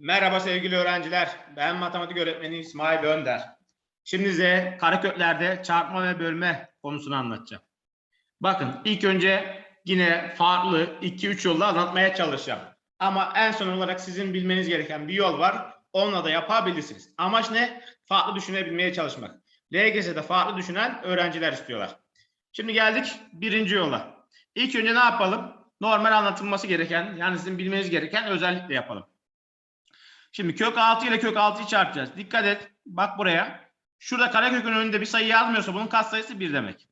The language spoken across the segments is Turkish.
Merhaba sevgili öğrenciler. Ben matematik öğretmeni İsmail Önder. Şimdi size kareköklerde çarpma ve bölme konusunu anlatacağım. Bakın ilk önce yine farklı 2-3 yolla anlatmaya çalışacağım. Ama en son olarak sizin bilmeniz gereken bir yol var. Onunla da yapabilirsiniz. Amaç ne? Farklı düşünebilmeye çalışmak. LGS'de farklı düşünen öğrenciler istiyorlar. Şimdi geldik birinci yola. İlk önce ne yapalım? Normal anlatılması gereken, yani sizin bilmeniz gereken özellikle yapalım. Şimdi kök 6 ile kök 6'yı çarpacağız. Dikkat et. Bak buraya. Şurada karekökün önünde bir sayı yazmıyorsa bunun katsayısı 1 demek.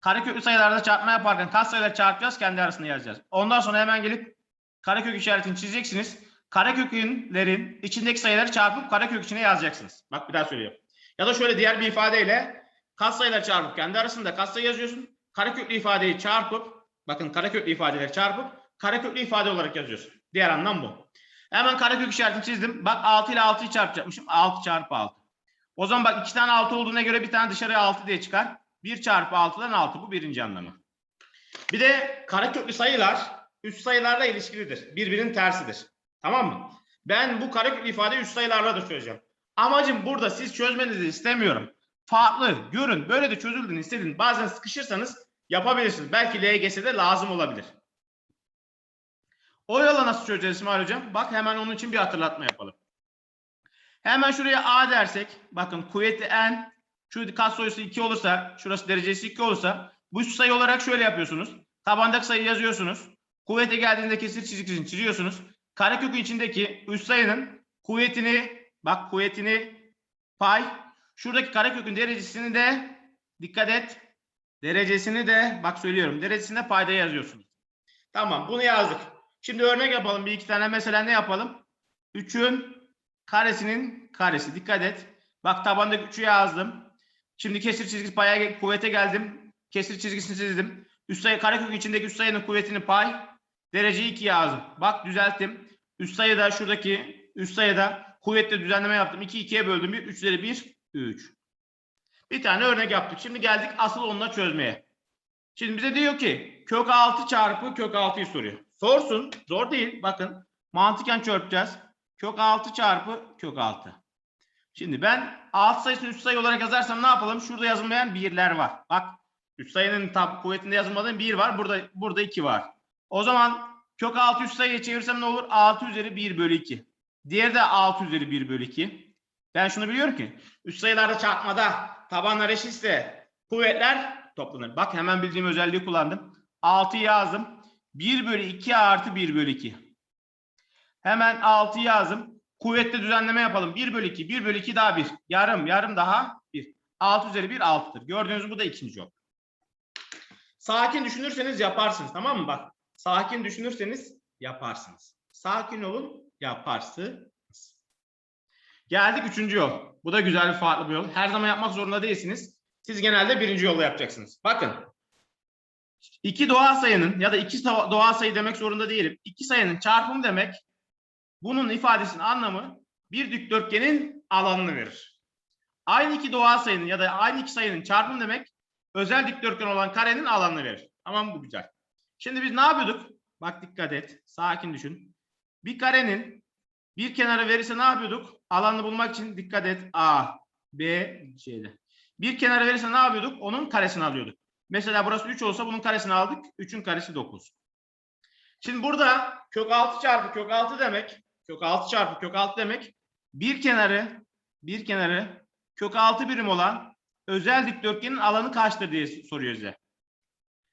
Kareköklü sayılarda çarpma yaparken katsayıları çarpacağız. Kendi arasında yazacağız. Ondan sonra hemen gelip karekök işaretini çizeceksiniz. Kareköklerin içindeki sayıları çarpıp karekök içine yazacaksınız. Bak bir daha söylüyorum. Ya da şöyle diğer bir ifadeyle katsayıları çarpıp kendi arasında katsayı yazıyorsun. Kareköklü ifadeyi çarpıp bakın kareköklü ifadeleri çarpıp kareköklü ifade olarak yazıyorsun. Diğer anlam bu. Hemen karekök işaretini çizdim. Bak 6 ile 6'yı çarpacakmışım. 6 çarpı 6. O zaman bak 2 tane 6 olduğuna göre bir tane dışarıya 6 diye çıkar. 1 çarpı 6'dan 6. Bu birinci anlamı. Bir de kareköklü sayılar üst sayılarla ilişkilidir. Birbirinin tersidir. Tamam mı? Ben bu kareköklü ifadeyi üst sayılarla da çözeceğim. Amacım burada siz çözmenizi istemiyorum. Farklı, görün. Böyle de çözüldüğünü istedin. Bazen sıkışırsanız yapabilirsiniz. Belki LGS'de lazım olabilir. O yola nasıl çözeceğiz İsmail Hocam? Bak hemen onun için bir hatırlatma yapalım. Hemen şuraya A dersek, bakın kuvveti n, şu katsayısı 2 olursa, şurası derecesi 2 olursa, bu sayı olarak şöyle yapıyorsunuz. Tabandaki sayı yazıyorsunuz. Kuvvete geldiğinde kesir çizgisini çiziyorsunuz. Karekökün içindeki üst sayının kuvvetini, bak kuvvetini pay, şuradaki karekökün derecesini de, dikkat et, derecesini de, bak söylüyorum, derecesini de payda yazıyorsunuz. Tamam, bunu yazdık. Şimdi örnek yapalım bir iki tane. Mesela ne yapalım? 3'ün karesinin karesi. Dikkat et. Bak tabandaki 3'ü yazdım. Şimdi kesir çizgisi paya kuvvete geldim. Kesir çizgisini çizdim. Üst sayı karekök içindeki üst sayının kuvvetini pay. Dereceyi 2 yazdım. Bak düzelttim. Üst sayıda şuradaki üst sayıda kuvvetle düzenleme yaptım. 2 2'ye böldüm. 1 3 üzeri 1 3. Bir tane örnek yaptık. Şimdi geldik asıl onunla çözmeye. Şimdi bize diyor ki kök 6 çarpı kök 6'yı soruyor. Sorsun. Zor değil. Bakın mantıken çarpacağız. Kök 6 çarpı kök 6. Şimdi ben alt sayısını üst sayı olarak yazarsam ne yapalım? Şurada yazılmayan birler var. Bak üst sayının tab kuvvetinde yazılmadan 1 var. Burada burada 2 var. O zaman kök 6 üst sayıya çevirsem ne olur? 6 üzeri 1 bölü 2. Diğeri de 6 üzeri 1 bölü 2. Ben şunu biliyorum ki üst sayılarda çarpmada tabanlar eşitse kuvvetler toplanır. Bak hemen bildiğim özelliği kullandım. 6'yı yazdım. 1 bölü 2 artı 1 bölü 2. Hemen 6'yı yazdım. Kuvvetli düzenleme yapalım. 1 bölü 2. 1 bölü 2 daha 1. Yarım. Yarım daha 1. 6 üzeri 1 6'dır. Gördüğünüz bu da ikinci yol. Sakin düşünürseniz yaparsınız. Tamam mı? Bak. Sakin düşünürseniz yaparsınız. Sakin olun yaparsınız. Geldik üçüncü yol. Bu da güzel bir farklı bir yol. Her zaman yapmak zorunda değilsiniz. Siz genelde birinci yolla yapacaksınız. Bakın. İki doğal sayının ya da iki doğal sayı demek zorunda değilim. İki sayının çarpımı demek bunun ifadesinin anlamı bir dikdörtgenin alanını verir. Aynı iki doğal sayının ya da aynı iki sayının çarpımı demek özel dikdörtgen olan karenin alanını verir. Tamam bu güzel. Şimdi biz ne yapıyorduk? Bak dikkat et. Sakin düşün. Bir karenin bir kenarı verirse ne yapıyorduk? Alanını bulmak için dikkat et. A, B, C'de. Bir kenarı verirse ne yapıyorduk? Onun karesini alıyorduk. Mesela burası 3 olsa bunun karesini aldık. 3'ün karesi 9. Şimdi burada kök 6 çarpı kök 6 demek. Kök 6 çarpı kök 6 demek. Bir kenarı bir kenarı kök 6 birim olan özel dikdörtgenin alanı kaçtır diye soruyor size.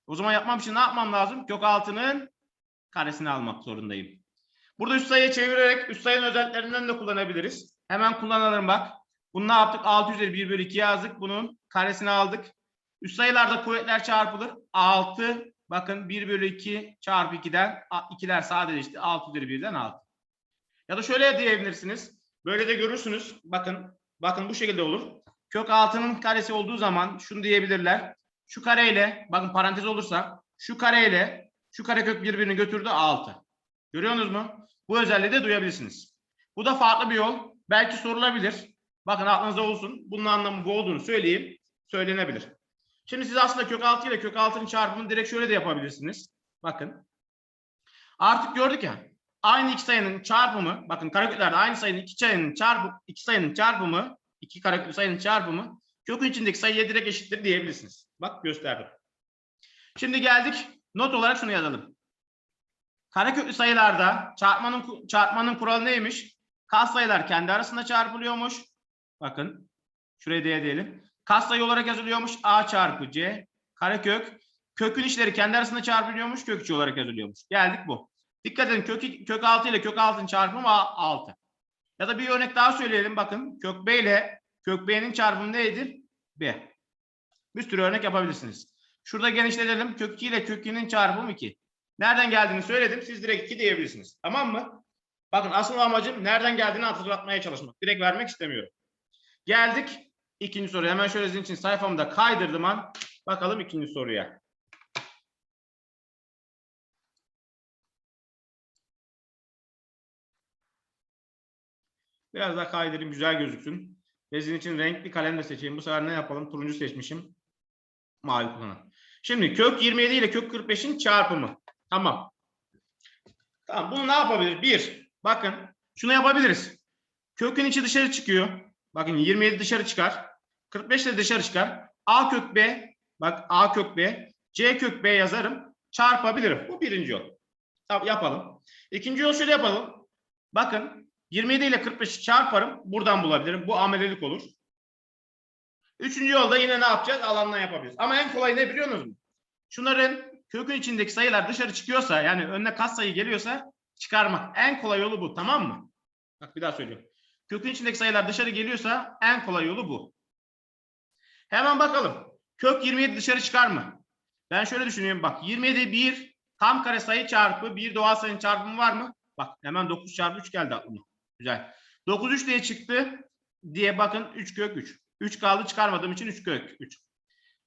O zaman yapmam için ne yapmam lazım? Kök 6'nın karesini almak zorundayım. Burada üst sayıya çevirerek üst sayının özelliklerinden de kullanabiliriz. Hemen kullanalım bak. Bunu ne yaptık? 6 üzeri 1 bölü 2 yazdık. Bunun karesini aldık. Üst sayılarda kuvvetler çarpılır. 6 bakın 1 bölü 2 çarpı 2'den 2'ler sadeleşti. 6 üzeri 1'den 6. Ya da şöyle diyebilirsiniz. Böyle de görürsünüz. Bakın bakın bu şekilde olur. Kök 6'nın karesi olduğu zaman şunu diyebilirler. Şu kareyle bakın parantez olursa şu kareyle şu karekök birbirini götürdü 6. Görüyorsunuz mu? Bu özelliği de duyabilirsiniz. Bu da farklı bir yol. Belki sorulabilir. Bakın aklınızda olsun. Bunun anlamı bu olduğunu söyleyeyim. Söylenebilir. Şimdi siz aslında kök 6 ile kök 6'nın çarpımını direkt şöyle de yapabilirsiniz. Bakın. Artık gördük ya. aynı iki sayının çarpımı bakın kareköklerde aynı sayının iki sayının çarpı iki sayının çarpımı iki kareköklü sayının çarpımı kökün içindeki sayıya direkt eşittir diyebilirsiniz. Bak gösterdim. Şimdi geldik not olarak şunu yazalım. Kareköklü sayılarda çarpmanın çarpmanın kuralı neymiş? Kas sayılar kendi arasında çarpılıyormuş. Bakın şuraya D diyelim. Kas sayı olarak yazılıyormuş. A çarpı C karekök. Kökün içleri kendi arasında çarpılıyormuş. Kök içi olarak yazılıyormuş. Geldik bu. Dikkat edin kök, kök 6 ile kök 6'nın çarpımı 6. Ya da bir örnek daha söyleyelim bakın. Kök B ile kök B'nin çarpımı nedir? B. Bir sürü örnek yapabilirsiniz. Şurada genişletelim. Kök 2 ile kök 2'nin çarpımı 2. Nereden geldiğini söyledim. Siz direkt 2 diyebilirsiniz. Tamam mı? Bakın asıl amacım nereden geldiğini hatırlatmaya çalışmak. Direkt vermek istemiyorum. Geldik ikinci soruya. Hemen şöyle sizin için sayfamı da kaydırdım an. Bakalım ikinci soruya. Biraz daha kaydırayım güzel gözüksün. Ve sizin için renkli kalem de seçeyim. Bu sefer ne yapalım? Turuncu seçmişim. Mavi kullanalım. Şimdi kök 27 ile kök 45'in çarpımı. Tamam. Tamam bunu ne yapabilir? Bir. Bakın şunu yapabiliriz. Kökün içi dışarı çıkıyor. Bakın 27 dışarı çıkar. 45 de dışarı çıkar. A kök B. Bak A kök B. C kök B yazarım. Çarpabilirim. Bu birinci yol. Tamam yapalım. İkinci yol şöyle yapalım. Bakın 27 ile 45'i çarparım. Buradan bulabilirim. Bu amelelik olur. Üçüncü yolda yine ne yapacağız? Alandan yapabiliriz. Ama en kolay ne biliyor musunuz? Şunların kökün içindeki sayılar dışarı çıkıyorsa yani önüne kas sayı geliyorsa çıkarmak. En kolay yolu bu. Tamam mı? Bak bir daha söylüyorum. Kökün içindeki sayılar dışarı geliyorsa en kolay yolu bu. Hemen bakalım. Kök 27 dışarı çıkar mı? Ben şöyle düşünüyorum bak 27 bir tam kare sayı çarpı bir doğal sayının çarpımı var mı? Bak hemen 9 çarpı 3 geldi aklıma. Güzel. 9 3 diye çıktı diye bakın 3 kök 3. 3 kaldı çıkarmadığım için 3 kök 3.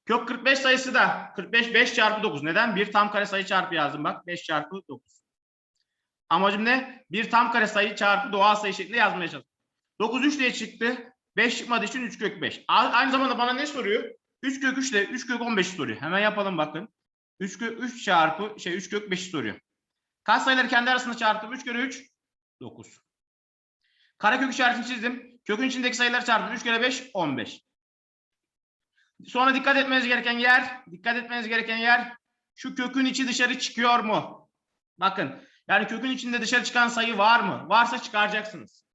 Kök 45 sayısı da 45 5 çarpı 9. Neden? Bir tam kare sayı çarpı yazdım bak 5 çarpı 9. Amacım ne? Bir tam kare sayı çarpı doğal sayı şeklinde yazmaya çalışıyorum. 9 3 diye çıktı. 5 çıkmadığı için 3 kök 5. A- Aynı zamanda bana ne soruyor? 3 kök 3 ile 3 kök 15 soruyor. Hemen yapalım bakın. 3 kök 3 çarpı şey 3 kök 5 soruyor. Kaç sayıları kendi arasında çarptım? 3 kere 3 9. Karekök işaretini çizdim. Kökün içindeki sayıları çarptım. 3 kere 5 15. Sonra dikkat etmeniz gereken yer, dikkat etmeniz gereken yer şu kökün içi dışarı çıkıyor mu? Bakın yani kökün içinde dışarı çıkan sayı var mı? Varsa çıkaracaksınız.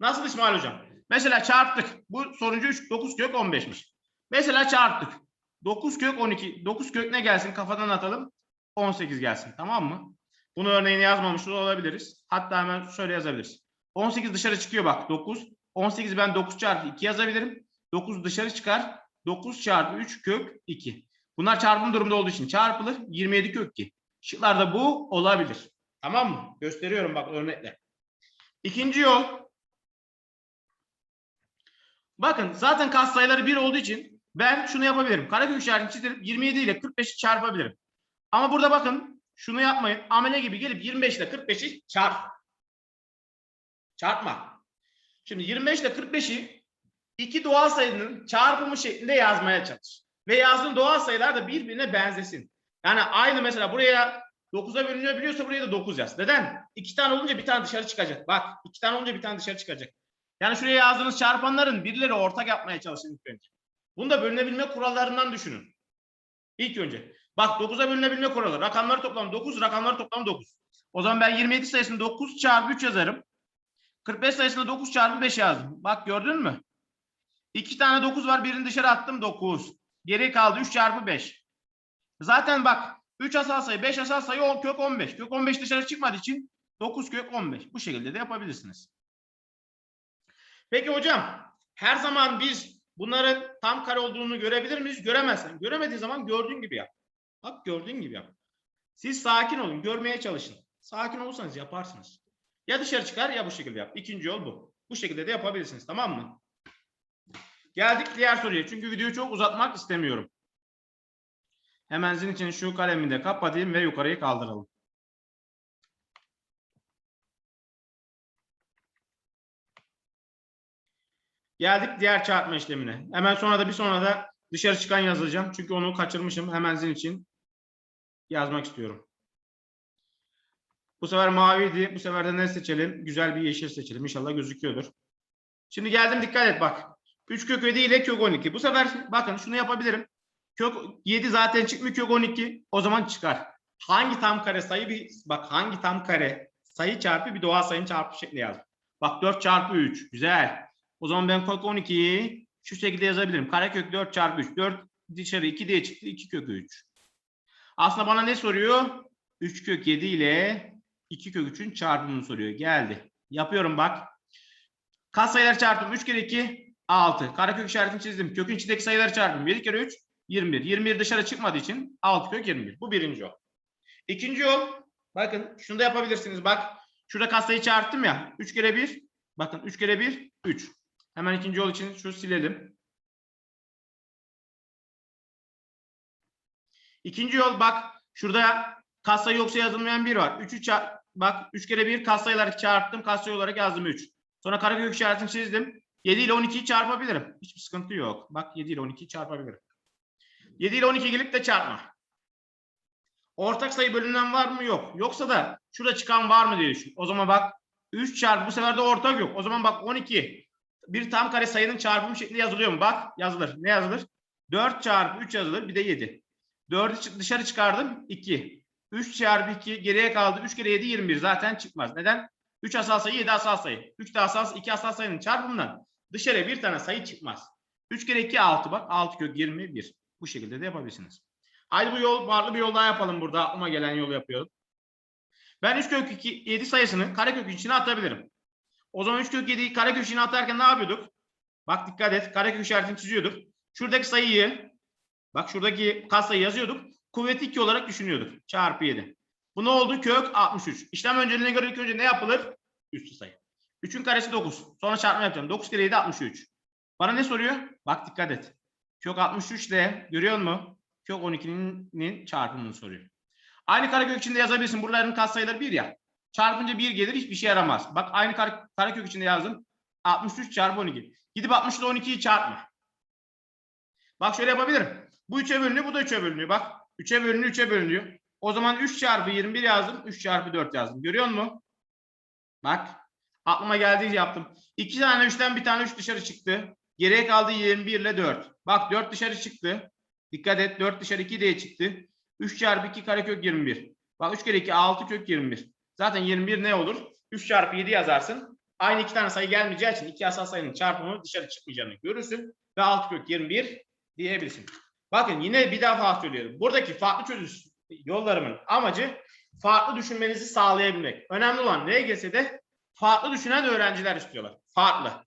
Nasıl İsmail hocam? Mesela çarptık. Bu soruncu 3, 9 kök 15'miş. Mesela çarptık. 9 kök 12. 9 kök ne gelsin? Kafadan atalım. 18 gelsin. Tamam mı? Bunu örneğini yazmamış olabiliriz. Hatta hemen şöyle yazabiliriz. 18 dışarı çıkıyor bak 9. 18 ben 9 çarpı 2 yazabilirim. 9 dışarı çıkar. 9 çarpı 3 kök 2. Bunlar çarpım durumda olduğu için çarpılır. 27 kök 2. Şıklarda bu olabilir. Tamam mı? Gösteriyorum bak örnekle. İkinci yol. Bakın zaten kas sayıları 1 olduğu için ben şunu yapabilirim. Karekök işaretini çizdirip 27 ile 45'i çarpabilirim. Ama burada bakın şunu yapmayın. Amele gibi gelip 25 ile 45'i çarp. Çarpma. Şimdi 25 ile 45'i iki doğal sayının çarpımı şeklinde yazmaya çalış. Ve yazdığın doğal sayılar da birbirine benzesin. Yani aynı mesela buraya 9'a bölünüyor biliyorsa buraya da 9 yaz. Neden? İki tane olunca bir tane dışarı çıkacak. Bak iki tane olunca bir tane dışarı çıkacak. Yani şuraya yazdığınız çarpanların birileri ortak yapmaya çalışın ilk önce. Bunu da bölünebilme kurallarından düşünün. İlk önce. Bak 9'a bölünebilme kuralı. Rakamları toplam 9, rakamları toplam 9. O zaman ben 27 sayısını 9 çarpı 3 yazarım. 45 sayısını 9 çarpı 5 yazdım. Bak gördün mü? İki tane 9 var. Birini dışarı attım 9. Geri kaldı 3 çarpı 5. Zaten bak 3 asal sayı 5 asal sayı kök 15. Kök 15 dışarı çıkmadığı için 9 kök 15. Bu şekilde de yapabilirsiniz. Peki hocam her zaman biz bunların tam kare olduğunu görebilir miyiz? Göremezsen. Göremediği zaman gördüğün gibi yap. Bak gördüğün gibi yap. Siz sakin olun. Görmeye çalışın. Sakin olursanız yaparsınız. Ya dışarı çıkar ya bu şekilde yap. İkinci yol bu. Bu şekilde de yapabilirsiniz. Tamam mı? Geldik diğer soruya. Çünkü videoyu çok uzatmak istemiyorum. Hemen sizin için şu kalemi de kapatayım ve yukarıyı kaldıralım. Geldik diğer çarpma işlemine. Hemen sonra da bir sonra da dışarı çıkan yazacağım. Çünkü onu kaçırmışım. Hemen sizin için yazmak istiyorum. Bu sefer maviydi. Bu sefer de ne seçelim? Güzel bir yeşil seçelim. İnşallah gözüküyordur. Şimdi geldim dikkat et bak. 3 kök 7 ile kök 12. Bu sefer bakın şunu yapabilirim. Kök 7 zaten çıkmıyor kök 12. O zaman çıkar. Hangi tam kare sayı bir bak hangi tam kare sayı çarpı bir doğal sayının çarpı şekli yaz. Bak 4 çarpı 3. Güzel. O zaman ben kök 12'yi şu şekilde yazabilirim. Karekök 4 çarpı 3. 4 dışarı 2 diye çıktı. 2 kök 3. Aslında bana ne soruyor? 3 kök 7 ile 2 kök 3'ün çarpımını soruyor. Geldi. Yapıyorum bak. Kas sayılar çarptım. 3 kere 2 6. Karekök işaretini çizdim. Kökün içindeki sayıları çarptım. 7 kere 3 21. 21 dışarı çıkmadığı için 6 kök 21. Bu birinci yol. İkinci yol. Bakın şunu da yapabilirsiniz. Bak şurada kas sayı çarptım ya. 3 kere 1. Bakın 3 kere 1 3. Hemen ikinci yol için şu silelim. İkinci yol bak şurada katsayı yoksa yazılmayan 1 var. 3'ü çarp bak 3 kere 1 katsayıları çarptım. Katsayı olarak yazdım 3. Sonra karekök işaretini çizdim. 7 ile 12'yi çarpabilirim. Hiçbir sıkıntı yok. Bak 7 ile 12'yi çarpabilirim. 7 ile 12 gelip de çarpma. Ortak sayı bölümünden var mı? Yok. Yoksa da şurada çıkan var mı diye düşün. O zaman bak 3 çarpı bu sefer de ortak yok. O zaman bak 12 bir tam kare sayının çarpımı şekli yazılıyor mu? Bak yazılır. Ne yazılır? 4 çarpı 3 yazılır. Bir de 7. 4'ü dışarı çıkardım. 2. 3 çarpı 2 geriye kaldı. 3 kere 7 21. Zaten çıkmaz. Neden? 3 asal sayı 7 asal sayı. 3 de asal 2 asal sayının çarpımından dışarıya bir tane sayı çıkmaz. 3 kere 2 6 bak. 6 kök 21. Bu şekilde de yapabilirsiniz. Haydi bu yol farklı bir yol daha yapalım burada. Aklıma gelen yolu yapıyorum. Ben 3 kök 2 7 sayısını karekök içine atabilirim. O zaman 3 kök 7'yi karekök içine atarken ne yapıyorduk? Bak dikkat et. Karekök işaretini çiziyorduk. Şuradaki sayıyı bak şuradaki katsayı yazıyorduk. Kuvveti 2 olarak düşünüyorduk. Çarpı 7. Bu ne oldu? Kök 63. İşlem önceliğine göre ilk önce ne yapılır? Üstü sayı. 3'ün karesi 9. Sonra çarpma yapacağım. 9 kere 7 63. Bana ne soruyor? Bak dikkat et. Kök 63 de görüyor musun? Kök 12'nin çarpımını soruyor. Aynı karekök içinde yazabilirsin. Buraların katsayıları 1 ya. Çarpınca 1 gelir hiçbir şey yaramaz. Bak aynı kare, karekök içinde yazdım. 63 çarpı 12. Gidip 60 ile 12'yi çarpma. Bak şöyle yapabilirim. Bu 3'e bölünüyor, bu da 3'e bölünüyor. Bak 3'e bölünüyor, 3'e bölünüyor. O zaman 3 çarpı 21 yazdım, 3 çarpı 4 yazdım. Görüyor musun? Bak aklıma geldiği yaptım. 2 tane 3'ten bir tane 3 dışarı çıktı. Geriye kaldı 21 ile 4. Bak 4 dışarı çıktı. Dikkat et 4 dışarı 2 diye çıktı. 3 çarpı 2 karekök 21. Bak 3 kere 2 6 kök 21. Zaten 21 ne olur? 3 çarpı 7 yazarsın. Aynı iki tane sayı gelmeyeceği için iki asal sayının çarpımı dışarı çıkmayacağını görürsün. Ve 6 kök 21 diyebilirsin. Bakın yine bir daha söylüyorum. Buradaki farklı çözüş yollarımın amacı farklı düşünmenizi sağlayabilmek. Önemli olan LGS'de farklı düşünen öğrenciler istiyorlar. Farklı.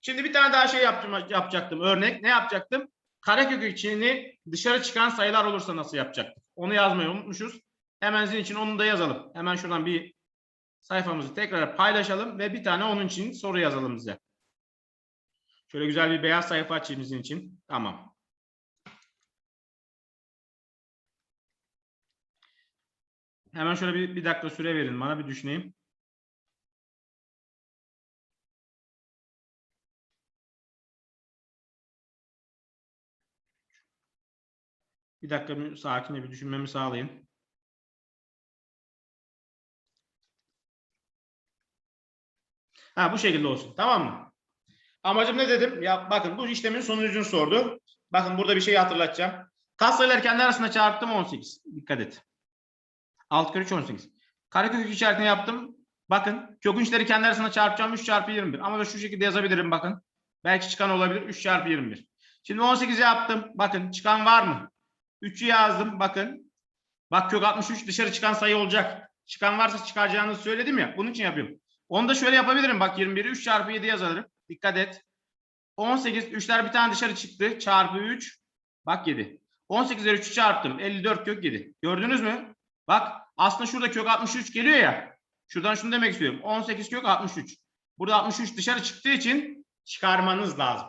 Şimdi bir tane daha şey yaptım, yapacaktım. Örnek ne yapacaktım? Karekök içini dışarı çıkan sayılar olursa nasıl yapacaktık? Onu yazmayı unutmuşuz. Hemen sizin için onu da yazalım. Hemen şuradan bir sayfamızı tekrar paylaşalım ve bir tane onun için soru yazalım bize. Şöyle güzel bir beyaz sayfa açayım sizin için. Tamam. Hemen şöyle bir, bir dakika süre verin bana bir düşüneyim. Bir dakika sakince bir düşünmemi sağlayın. Ha bu şekilde olsun. Tamam mı? Amacım ne dedim? Ya bakın bu işlemin sonucunu sordu. Bakın burada bir şey hatırlatacağım. Katsayılar kendi arasında çarptım 18. Dikkat et. 6 kere 3 18. Karekök işaretini yaptım. Bakın kökün içleri kendi arasında çarpacağım 3 çarpı 21. Ama da şu şekilde yazabilirim bakın. Belki çıkan olabilir 3 çarpı 21. Şimdi 18'i yaptım. Bakın çıkan var mı? 3'ü yazdım bakın. Bak kök 63 dışarı çıkan sayı olacak. Çıkan varsa çıkaracağınızı söyledim ya. Bunun için yapıyorum. Onu da şöyle yapabilirim. Bak 21'i 3 çarpı 7 yazarım. Dikkat et. 18. 3'ler bir tane dışarı çıktı. Çarpı 3. Bak 7. 18'leri 3'ü çarptım. 54 kök 7. Gördünüz mü? Bak aslında şurada kök 63 geliyor ya. Şuradan şunu demek istiyorum. 18 kök 63. Burada 63 dışarı çıktığı için çıkarmanız lazım.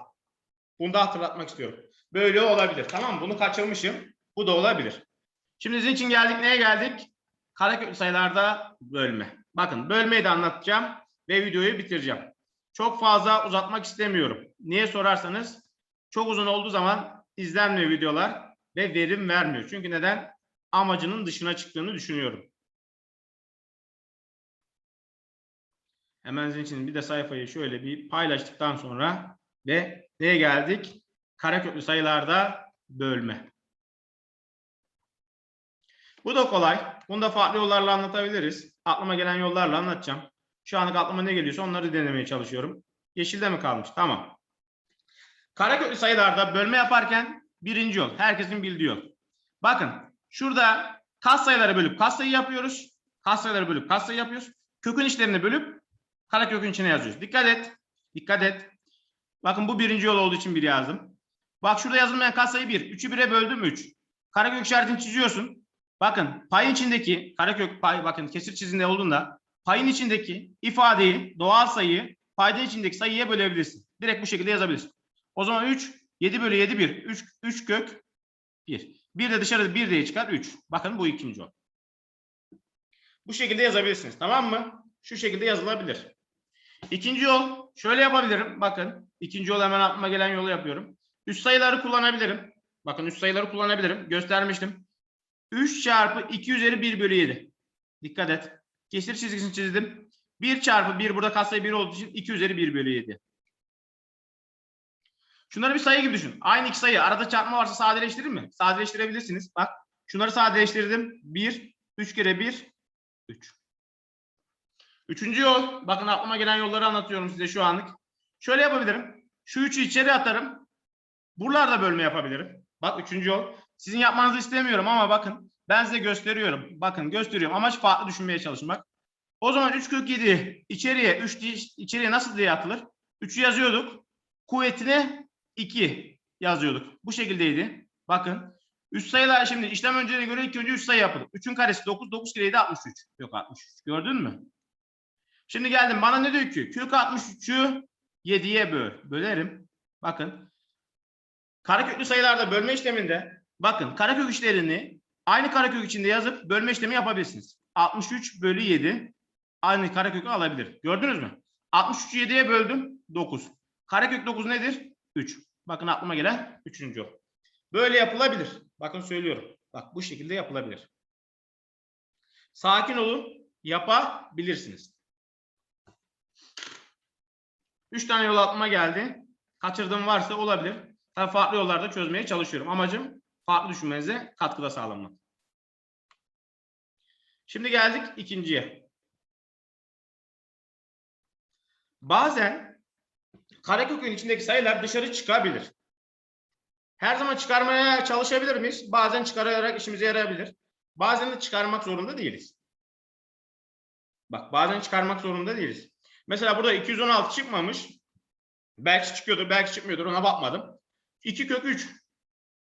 Bunu da hatırlatmak istiyorum. Böyle olabilir. Tamam? Bunu kaçırmışım. Bu da olabilir. Şimdi sizin için geldik. Neye geldik? Karekök sayılarda bölme. Bakın bölmeyi de anlatacağım ve videoyu bitireceğim. Çok fazla uzatmak istemiyorum. Niye sorarsanız çok uzun olduğu zaman izlenmiyor videolar ve verim vermiyor. Çünkü neden? Amacının dışına çıktığını düşünüyorum. Hemen sizin için bir de sayfayı şöyle bir paylaştıktan sonra ve neye geldik? Karaköklü sayılarda bölme. Bu da kolay. Bunu da farklı yollarla anlatabiliriz. Aklıma gelen yollarla anlatacağım. Şu anlık aklıma ne geliyorsa onları denemeye çalışıyorum. Yeşilde mi kalmış? Tamam. Kareköklü sayılarda bölme yaparken birinci yol. Herkesin bildiği yol. Bakın şurada kas sayıları bölüp kas sayı yapıyoruz. Kas sayıları bölüp kas sayı yapıyoruz. Kökün içlerini bölüp karekökün içine yazıyoruz. Dikkat et. Dikkat et. Bakın bu birinci yol olduğu için bir yazdım. Bak şurada yazılmayan kas sayı 1. 3'ü 1'e böldüm 3. Karekök işaretini çiziyorsun. Bakın payın içindeki karekök pay bakın kesir çizimde olduğunda payın içindeki ifadeyi doğal sayıyı payda içindeki sayıya bölebilirsin. Direkt bu şekilde yazabilirsin. O zaman 3 7 bölü 7 1. 3, 3 kök 1. 1 de dışarıda 1 diye çıkar 3. Bakın bu ikinci yol. Bu şekilde yazabilirsiniz. Tamam mı? Şu şekilde yazılabilir. İkinci yol şöyle yapabilirim. Bakın ikinci yol hemen aklıma gelen yolu yapıyorum. Üst sayıları kullanabilirim. Bakın üst sayıları kullanabilirim. Göstermiştim. 3 çarpı 2 üzeri 1 bölü 7. Dikkat et. Kesir çizgisini çizdim. 1 çarpı 1 burada katsayı 1 olduğu için 2 üzeri 1 bölü 7. Şunları bir sayı gibi düşün. Aynı iki sayı arada çarpma varsa sadeleştirir mi? Sadeleştirebilirsiniz. Bak şunları sadeleştirdim. 1, 3 kere 1, 3. Üçüncü yol. Bakın aklıma gelen yolları anlatıyorum size şu anlık. Şöyle yapabilirim. Şu üçü içeri atarım. Buralarda bölme yapabilirim. Bak üçüncü yol. Sizin yapmanızı istemiyorum ama bakın ben size gösteriyorum. Bakın gösteriyorum. Amaç farklı düşünmeye çalışmak. O zaman 3 kök 7 içeriye 3 içeriye nasıl diye atılır? 3'ü yazıyorduk. Kuvvetine 2 yazıyorduk. Bu şekildeydi. Bakın. Üst sayılar şimdi işlem önceliğine göre ilk önce 3 sayı yapılır. 3'ün karesi 9, 9 kere 7 63. Yok 63. Gördün mü? Şimdi geldim. Bana ne diyor ki? Kök 63'ü 7'ye böl. Bölerim. Bakın. Kareköklü sayılarda bölme işleminde bakın karekök işlerini aynı karekök içinde yazıp bölme işlemi yapabilirsiniz. 63 bölü 7 aynı karekökü alabilir. Gördünüz mü? 63'ü 7'ye böldüm. 9. Karekök 9 nedir? 3. Bakın aklıma gelen 3. yol. Böyle yapılabilir. Bakın söylüyorum. Bak bu şekilde yapılabilir. Sakin olun. Yapabilirsiniz. 3 tane yol aklıma geldi. Kaçırdığım varsa olabilir. Tabii farklı yollarda çözmeye çalışıyorum. Amacım farklı düşünmenize katkıda sağlamak. Şimdi geldik ikinciye. Bazen karekökün içindeki sayılar dışarı çıkabilir. Her zaman çıkarmaya çalışabilir miyiz? Bazen çıkararak işimize yarayabilir. Bazen de çıkarmak zorunda değiliz. Bak bazen çıkarmak zorunda değiliz. Mesela burada 216 çıkmamış. Belki çıkıyordur, belki çıkmıyordur. Ona bakmadım. 2 kök 3.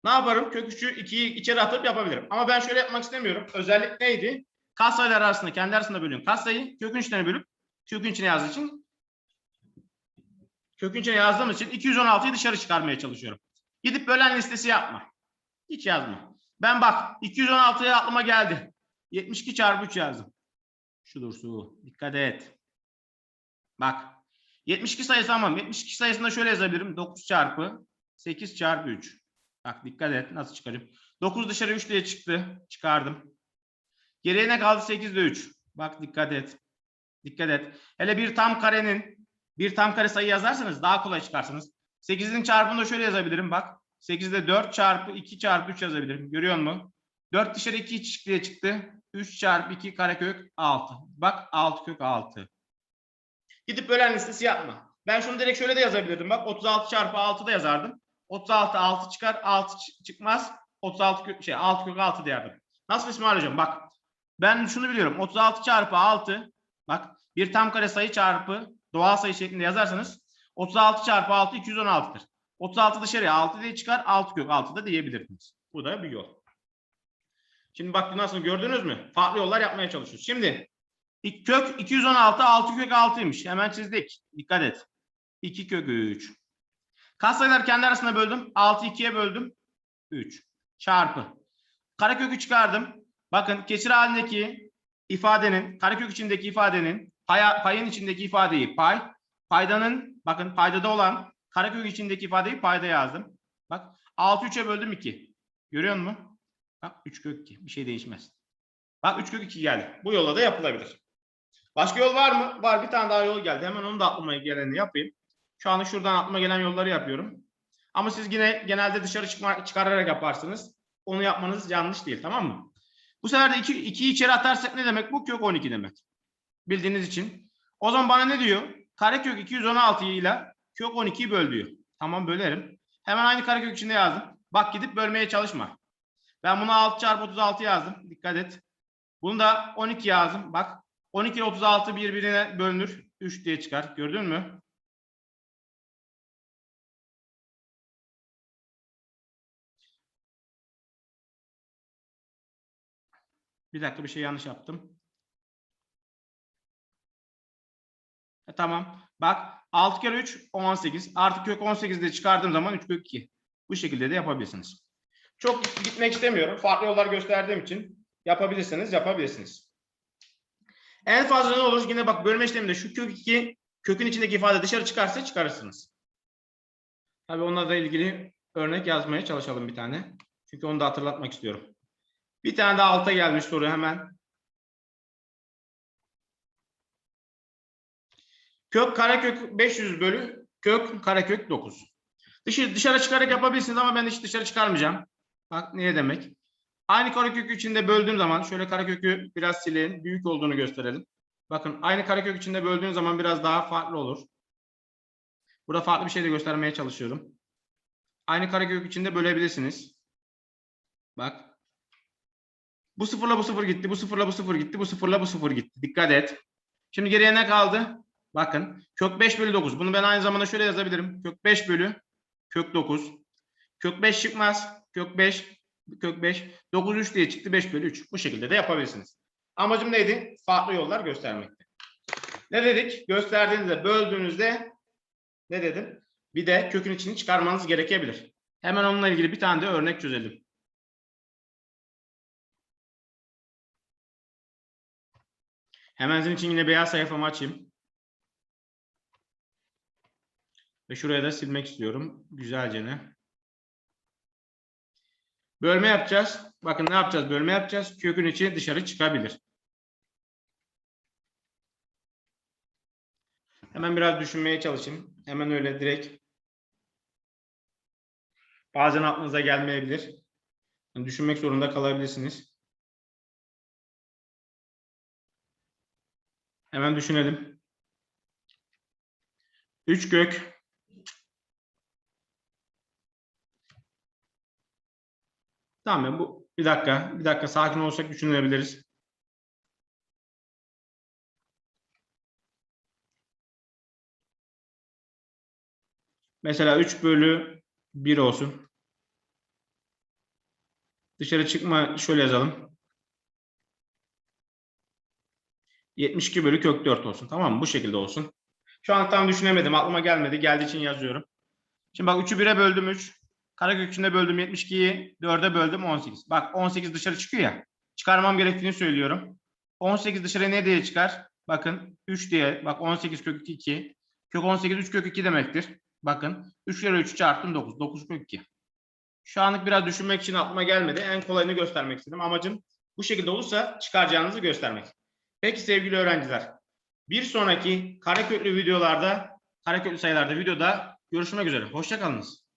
Ne yaparım? Kök 3'ü 2'yi içeri atıp yapabilirim. Ama ben şöyle yapmak istemiyorum. Özellik neydi? Katsayılar arasında, kendi arasında bölüyorum. Katsayı kökün içine bölüp kökün içine yazdığı için kökün içine yazdığım için 216'yı dışarı çıkarmaya çalışıyorum. Gidip bölen listesi yapma. Hiç yazma. Ben bak 216'ya aklıma geldi. 72 çarpı 3 yazdım. Şudur su. Dikkat et. Bak. 72 sayısı ama 72 sayısında şöyle yazabilirim. 9 çarpı 8 çarpı 3. Bak dikkat et. Nasıl çıkarayım? 9 dışarı 3 diye çıktı. Çıkardım. Geriye ne kaldı? 8 ile 3. Bak dikkat et. Dikkat et. Hele bir tam karenin bir tam kare sayı yazarsanız daha kolay çıkarsınız. 8'in çarpımını da şöyle yazabilirim bak. 8'de 4 çarpı 2 çarpı 3 yazabilirim. Görüyor musun? 4 dışarı 2 çıktı diye çıktı. 3 çarpı 2 karekök 6. Bak 6 kök 6. Gidip bölen listesi yapma. Ben şunu direkt şöyle de yazabilirdim. Bak 36 çarpı 6 da yazardım. 36 6 çıkar 6 çıkmaz. 36 kök, şey 6 kök 6 derdim. Nasıl İsmail hocam? Bak ben şunu biliyorum. 36 çarpı 6 bak bir tam kare sayı çarpı doğal sayı şeklinde yazarsanız 36 çarpı 6 216'dır. 36 dışarıya 6 diye çıkar 6 kök 6 da diyebilirsiniz. Bu da bir yol. Şimdi bak nasıl gördünüz mü? Farklı yollar yapmaya çalışıyoruz. Şimdi kök 216 6 kök 6'ymış. Hemen çizdik. Dikkat et. 2 kök 3. Katsayıları kendi arasında böldüm. 6 2'ye böldüm. 3. Çarpı. Karekökü çıkardım. Bakın kesir halindeki ifadenin, karekök içindeki ifadenin, pay, payın içindeki ifadeyi pay, paydanın, bakın paydada olan karekök içindeki ifadeyi payda yazdım. Bak 6 3'e böldüm 2. Görüyor musun? Bak 3 kök 2. Bir şey değişmez. Bak 3 kök 2 geldi. Bu yolla da yapılabilir. Başka yol var mı? Var bir tane daha yol geldi. Hemen onu da atmama geleni yapayım. Şu anda şuradan atma gelen yolları yapıyorum. Ama siz yine genelde dışarı çıkma, çıkararak yaparsınız. Onu yapmanız yanlış değil tamam mı? Bu sefer de 2, 2'yi içeri atarsak ne demek bu? Kök 12 demek. Bildiğiniz için. O zaman bana ne diyor? Karekök 216 ile kök 12'yi böl diyor. Tamam bölerim. Hemen aynı karekök içinde yazdım. Bak gidip bölmeye çalışma. Ben buna 6 çarpı 36 yazdım. Dikkat et. Bunu da 12 yazdım. Bak 12 ile 36 birbirine bölünür. 3 diye çıkar. Gördün mü? Bir dakika bir şey yanlış yaptım. E, tamam. Bak 6 kere 3 18. Artı kök 18 de çıkardığım zaman 3 kök 2. Bu şekilde de yapabilirsiniz. Çok gitmek istemiyorum. Farklı yollar gösterdiğim için yapabilirsiniz, yapabilirsiniz. En fazla ne olur? Yine bak bölme işleminde şu kök 2 kökün içindeki ifade dışarı çıkarsa çıkarırsınız. Tabii onunla da ilgili örnek yazmaya çalışalım bir tane. Çünkü onu da hatırlatmak istiyorum. Bir tane daha alta gelmiş soru hemen. Kök karekök 500 bölü kök karekök 9. Dışı, dışarı çıkarak yapabilirsiniz ama ben hiç dışarı çıkarmayacağım. Bak ne demek? Aynı karekökü içinde böldüğüm zaman şöyle karekökü biraz silelim. Büyük olduğunu gösterelim. Bakın aynı karekök içinde böldüğün zaman biraz daha farklı olur. Burada farklı bir şey de göstermeye çalışıyorum. Aynı karekök içinde bölebilirsiniz. Bak. Bu sıfırla bu sıfır gitti. Bu sıfırla bu sıfır gitti. Bu sıfırla bu sıfır gitti. Dikkat et. Şimdi geriye ne kaldı? Bakın. Kök 5 bölü 9. Bunu ben aynı zamanda şöyle yazabilirim. Kök 5 bölü kök 9. Kök 5 çıkmaz. Kök 5 kök 5 9 3 diye çıktı 5 bölü 3. Bu şekilde de yapabilirsiniz. Amacım neydi? Farklı yollar göstermekti. Ne dedik? Gösterdiğinizde böldüğünüzde ne dedim? Bir de kökün içini çıkarmanız gerekebilir. Hemen onunla ilgili bir tane de örnek çözelim. Hemen sizin için yine beyaz sayfamı açayım. Ve şuraya da silmek istiyorum. Güzelce ne? Bölme yapacağız. Bakın ne yapacağız? Bölme yapacağız. Kökün içi dışarı çıkabilir. Hemen biraz düşünmeye çalışayım. Hemen öyle direkt. Bazen aklınıza gelmeyebilir. Yani düşünmek zorunda kalabilirsiniz. Hemen düşünelim. 3 kök Tamam bu bir dakika, bir dakika sakin olsak düşünebiliriz. Mesela 3 bölü 1 olsun. Dışarı çıkma şöyle yazalım. 72 bölü kök 4 olsun. Tamam mı? Bu şekilde olsun. Şu an tam düşünemedim. Aklıma gelmedi. Geldiği için yazıyorum. Şimdi bak 3'ü 1'e böldüm 3. Karekök içinde böldüm 72'yi. 4'e böldüm 18. Bak 18 dışarı çıkıyor ya. Çıkarmam gerektiğini söylüyorum. 18 dışarı ne diye çıkar? Bakın 3 diye. Bak 18 kök 2. Kök 18 3 kök 2 demektir. Bakın 3 kere 3 çarptım 9. 9 kök 2. Şu anlık biraz düşünmek için aklıma gelmedi. En kolayını göstermek istedim. Amacım bu şekilde olursa çıkaracağınızı göstermek. Peki sevgili öğrenciler. Bir sonraki kareköklü videolarda, kareköklü sayılarda videoda görüşmek üzere. Hoşçakalınız.